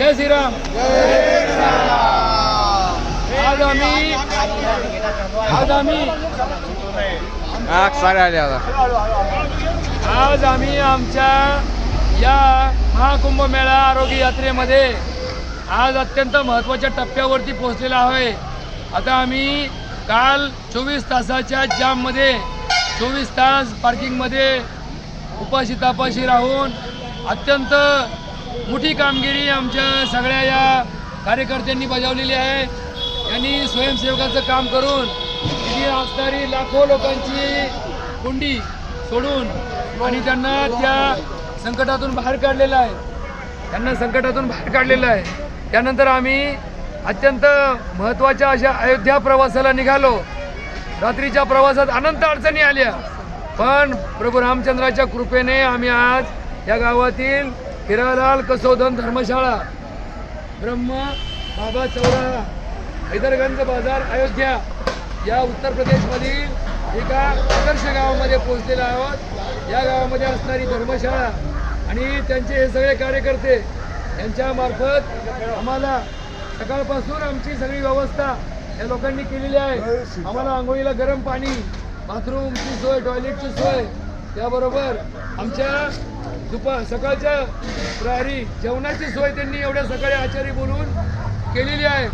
जय श्रीराम। आज आम्ही आज आम्ही आले आज आम्ही आमच्या या महाकुंभ मेळा आरोग्य यात्रेमध्ये आज अत्यंत महत्त्वाच्या टप्प्यावरती पोहोचलेला आहे. आता आम्ही काल चोवीस तासाच्या जाममध्ये चोवीस तास पार्किंगमध्ये उपाशी तापाशी राहून अत्यंत मोठी कामगिरी आमच्या सगळ्या या कार्यकर्त्यांनी बजावलेली आहे. यांनी स्वयंसेवकाचं काम करून तिथे असणारी लाखो लोकांची कुंडी सोडून आणि त्यांना त्या संकटातून बाहेर काढलेलं आहे. त्यांना संकटातून बाहेर काढलेलं आहे. त्यानंतर आम्ही अत्यंत महत्त्वाच्या अशा अयोध्या प्रवासाला निघालो. रात्रीच्या प्रवासात अनंत अडचणी आल्या. पण प्रभू रामचंद्राच्या कृपेने आम्ही आज या गावातील हिरालाल कसोदन धर्मशाळा ब्रह्म बाबा चौराळा हैदरगंज बाजार अयोध्या. या उत्तर प्रदेशमधील एका आदर्श गावामध्ये पोहोचलेला आहोत. या गावामध्ये असणारी धर्मशाळा आणि त्यांचे हे सगळे कार्यकर्ते यांच्यामार्फत आम्हाला सकाळपासून आमची सगळी व्यवस्था या लोकांनी केलेली आहे. आम्हाला आंघोळीला गरम पाणी बाथरूमची सोय टॉयलेटची सोय त्याबरोबर आमच्या दुपार सकाळच्या प्रहरी जेवणाची सोय त्यांनी एवढ्या सकाळी आचारी बोलून केलेली आहे.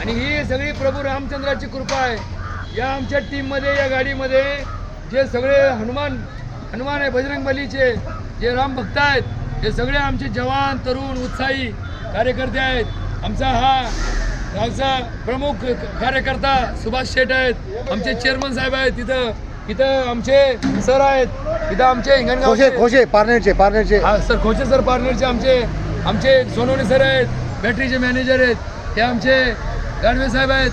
आणि ही सगळी प्रभू रामचंद्राची कृपा आहे. या आमच्या टीममध्ये या गाडीमध्ये जे सगळे हनुमान हनुमान आहे बजरंग बलीचे जे राम भक्त आहेत हे सगळे आमचे जवान तरुण उत्साही कार्यकर्ते आहेत. आमचा हा गावचा प्रमुख कार्यकर्ता सुभाष शेठ आहेत. आमचे चेअरमन साहेब आहेत तिथं इथं आमचे सर आहेत. इथं आमचे खोशे हिंगणगावचे. खोशे पारनेरचे पारनेरचे. हा सर खोचे सर पार्टनरचे आमचे. आमचे सोनवणे सर आहेत बॅटरीचे मॅनेजर आहेत. हे आमचे गाडवे साहेब आहेत.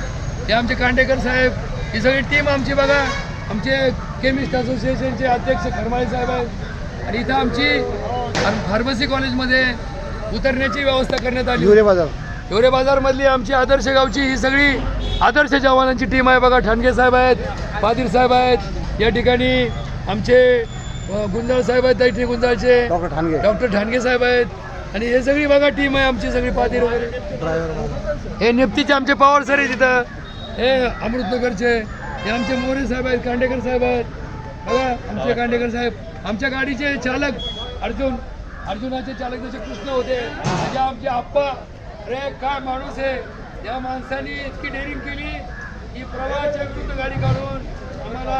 हे आमचे कांडेकर साहेब. ही सगळी टीम आमची बघा. आमचे केमिस्ट असोसिएशनचे अध्यक्ष खरमाळे साहेब आहेत. आणि इथं आमची फार्म- फार्मसी कॉलेजमध्ये उतरण्याची व्यवस्था करण्यात आली. हिवरे बाजार. हिवरे बाजारमधली आमची आदर्श गावची ही सगळी आदर्श जवानांची टीम आहे. बघा ठाणगे साहेब आहेत पाटील साहेब आहेत. या ठिकाणी आमचे गुंजाळ साहेब आहेत दैठी गुंजाळचे. डॉक्टर ठाणगे. डॉक्टर ठाणगे साहेब आहेत. आणि हे सगळी बघा टीम आहे आमची सगळी पाटील वगैरे. हे नेप्तीचे आमचे पवार सर आहे तिथं हे अमृतनगरचे. हे आमचे मोरे साहेब आहेत कांडेकर साहेब आहेत. बघा आमचे कांडेकर साहेब. आमच्या गाडीचे चालक अर्जुन. अर्जुनाचे चालक जसे कृष्ण होते. म्हणजे आमचे आप्पा. अरे काय माणूस आहे? या माणसाने इतकी डेअरिंग केली की प्रवाहाच्या विरुद्ध गाडी काढून आम्हाला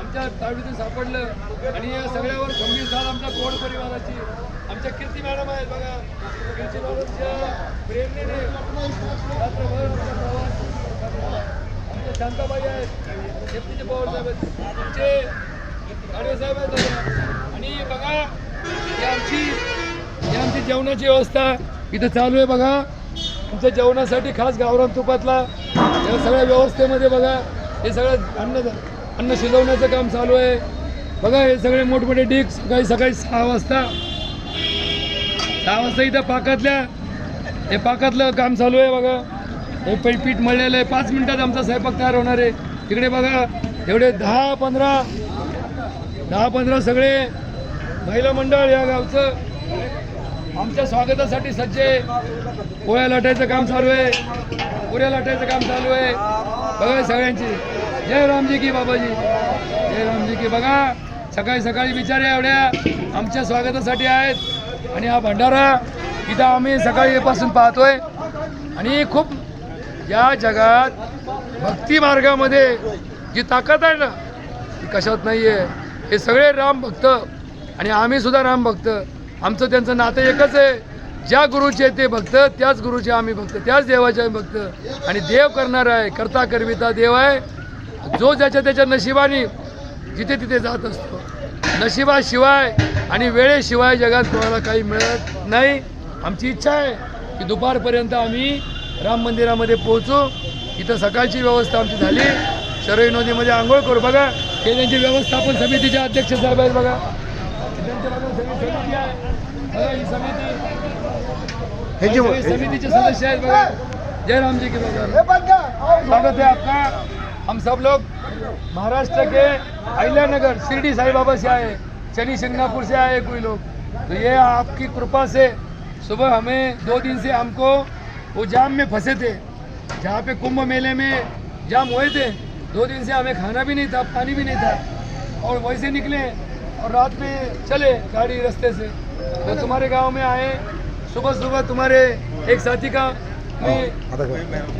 आमच्या तावडीतून सापडलं. आणि या सगळ्यावर गंभीर झाला आमच्या गोड परिवाराची. आमच्या कीर्ती मॅडम आहेत बघा. कीर्ती मॅडमच्या प्रेरणेने रात्रभर आमचा प्रवास आमच्या शांताबाई आहेत शेतीचे पवार साहेब आहेत आमचे गाडे साहेब आहेत आणि बघा आमची आमची जेवणाची व्यवस्था इथं चालू आहे बघा. तुमच्या जेवणासाठी खास गावरान तुपातला या सगळ्या व्यवस्थेमध्ये बघा. हे सगळं अन्न अन्न शिजवण्याचं काम चालू आहे. बघा हे सगळे मोठमोठे डिक सकाळी सकाळी सहा वाजता. सहा वाजता इथं पाकातल्या हे पाकातलं काम चालू आहे बघा. हे पै पीठ मळलेलं आहे. पाच मिनिटात आमचा स्वयंपाक तयार होणार आहे. तिकडे बघा एवढे दहा पंधरा दहा पंधरा सगळे. महिला मंडळ या गावचं. आमच्या स्वागतासाठी सज्ज. आहे पोळ्या लाटायचं काम चालू आहे. पुऱ्या लाटायचं काम चालू आहे. बघा सगळ्यांची. जय रामजी की बाबाजी. जय रामजी की. बघा सकाळी सकाळी बिचारे एवढ्या आमच्या स्वागतासाठी आहेत. आणि हा भंडारा इथं आम्ही सकाळीपासून पाहतोय. आणि खूप या जगात भक्ती मार्गामध्ये जी ताकद आहे ना ती कशात नाही आहे हे सगळे राम भक्त आणि आम्ही सुद्धा राम भक्त आमचं त्यांचं नातं एकच आहे. ज्या गुरुचे ते भक्त त्याच गुरुचे आम्ही भक्त त्याच देवाचे आम्ही भक्त. आणि देव करणार आहे करता करविता देव आहे. जो ज्याच्या त्याच्या नशिबाने जिथे तिथे जात असतो. नशिबाशिवाय आणि वेळेशिवाय जगात कोणाला काही मिळत नाही. आमची इच्छा आहे की दुपारपर्यंत आम्ही राम मंदिरामध्ये पोहोचू. इथं सकाळची व्यवस्था आमची झाली. शरई नदीमध्ये आंघोळ करू बघा. हे त्यांची व्यवस्थापन समितीचे अध्यक्ष साहेब आहेत बघा. त्यांच्या समिती आहे. बघा ही समिती समितीचे सदस्य आहेत बघा जय राम जी की बघा स्वागत है आपका। हम सब लोग महाराष्ट्र के अहिल्यानगर शिरडी साई बाबा से आए शनि शिंगनापुर से आए कोई लोग। तो ये आपकी कृपा से सुबह हमें दो दिन से हमको वो जाम में फंसे थे जहाँ पे कुंभ मेले में जाम हुए थे। दो दिन से हमें खाना भी नहीं था पानी भी नहीं था। और वैसे निकले और रात में चले गाड़ी रास्ते से। तो तुम्हारे गाँव में आए सुबह सुबह तुम्हारे एक साथी का में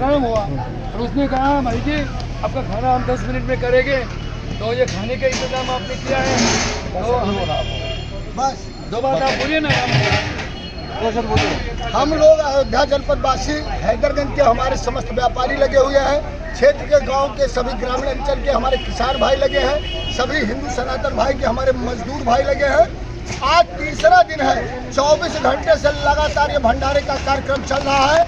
काम हुआ। और उसने कहा भाई जी आपका खाना हम दस मिनट में करेंगे। तो ये खाने का इंतज़ाम आपने किया है। तो बस। दो बात आप बोलिए ना हम लोग अयोध्या जनपद वासी हैदरगंज के हमारे समस्त व्यापारी लगे हुए हैं। क्षेत्र के गाँव के सभी ग्रामीण अंचल के हमारे किसान भाई लगे हैं। सभी हिंदू सनातन भाई के हमारे मजदूर भाई लगे हैं। आज तीसरा दिन है। 24 घंटे से लगातार ये भंडारे का कार्यक्रम चल रहा है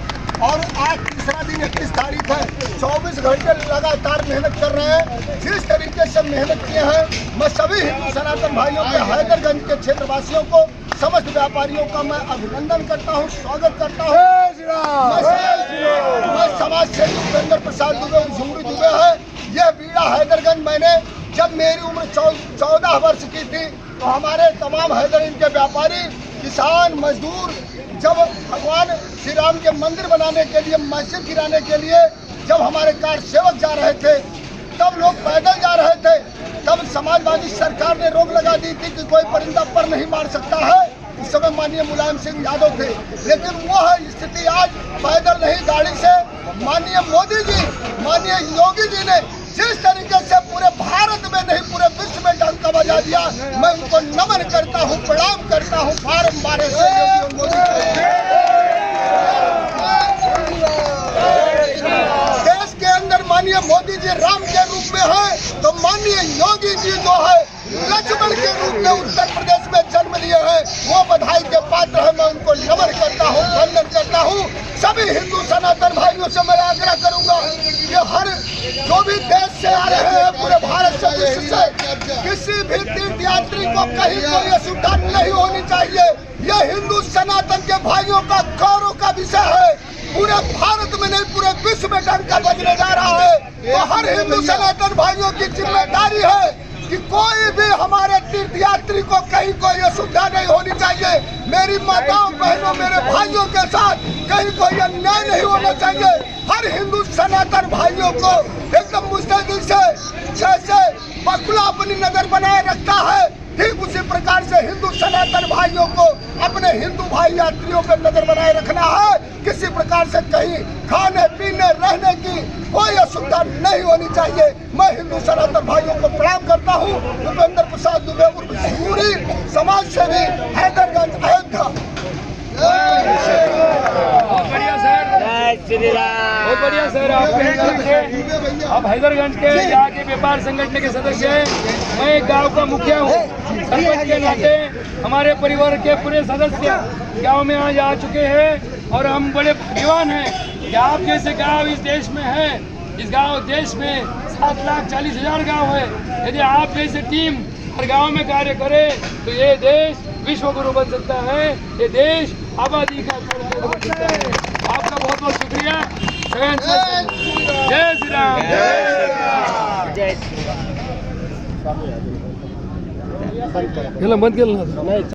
और आज तीसरा दिन इक्कीस तारीख है। 24 घंटे लगातार मेहनत कर रहे हैं। जिस तरीके से मेहनत किए हैं मैं सभी हिंदू सनातन भाइयों के हैदरगंज के क्षेत्रवासियों को समस्त व्यापारियों का मैं अभिनंदन करता हूँ स्वागत करता हूँ। मैं- समाज सेवी उपेंद्र प्रसाद दुबे झुमरी दुबे है। यह बीड़ा हैदरगंज मैंने जब मेरी उम्र चौदह वर्ष की थी तो हमारे तमाम हैदरगंज के व्यापारी, किसान, मजदूर, जब भगवान श्री राम के मंदिर बनाने के लिए, मस्जिद गिराने के लिए जब हमारे कार सेवक जा रहे थे, तब लोग पैदल जा रहे थे, तब समाजवादी सरकार ने रोक लगा दी थी कि कोई परिंदा पर नहीं मार सकता है। उस समय माननीय मुलायम सिंह यादव थे। लेकिन वह स्थिति आज पैदल नहीं, गाड़ी से। माननीय मोदी जी, माननीय योगी जी ने जिस तरीके से पूरे भारत में नहीं, पूरे डंका बजा दिया। मैं उनको नमन करता हूँ, प्रणाम करता हूँ बारम्बार मोदी देश के अंदर माननीय मोदी जी राम के रूप में है तो माननीय योगी जी जो है, लक्ष्मण के रूप में उत्तर प्रदेश में जन्म लिए हैं, वो बधाई के पात्र है। मैं उनको नमन करता हूँ, वंदन करता हूँ। सभी हिंदू सनातन भाइयों से मैं आग्रह करूँगा कि हर जो भी देश से आ रहे हैं, पूरे किसी भी तीर्थ यात्री को कहीं कोई असुविधा नहीं होनी चाहिए। यह हिंदू सनातन के भाइयों का गौरव का विषय है। पूरे भारत में नहीं, पूरे विश्व में डंका बजने जा रहा है। तो हर हिंदू सनातन भाइयों की ज़िम्मेदारी है कि कोई भी हमारे तीर्थ यात्री को कहीं कोई असुविधा नहीं होनी चाहिए। मेरी माताओं, बहनों, मेरे भाइयों के साथ कहीं कोई अन्याय नहीं होना चाहिए। हर हिंदू सनातन भाइयों को एकदम मुस्तैदी से, जैसे बकुला अपनी नज़र बनाए रखता है। ठीक उसी प्रकार से हिंदू सनातन भाइयों को अपने हिंदू भाई यात्रियों पर नज़र बनाए रखना है। किसी प्रकार से कहीं खाने, पीने, रहने की कोई असुविधा नहीं होनी चाहिए। मैं हिंदू सनातन भाइयों को प्रणाम करता हूँ उपेंद्र प्रसाद दुबे उर्फ़ सूरी समाज सेवी हैदरगंज अयोध्या बहुत बढ़िया सर बहुत बढ़िया सर आप हैदरगंज के आप हैदरगंज के यहाँ के व्यापार संगठन के सदस्य हैं। मैं एक गाँव का मुखिया हूँ। सरपंच के नाते हमारे परिवार के पूरे सदस्य गाँव में आज आ चुके हैं और हम बड़े भाग्यवान हैं कि आप जैसे गाँव इस देश में है इस गाँव देश में सात लाख चालीस हज़ार गाँव है। यदि आप जैसे टीम हर गाँव में कार्य करे तो ये देश विश्व गुरु बन सकता है। ये देश आबादी का है। आपका बहुत बहुत शुक्रिया। जय श्री जय केलं बंद केलं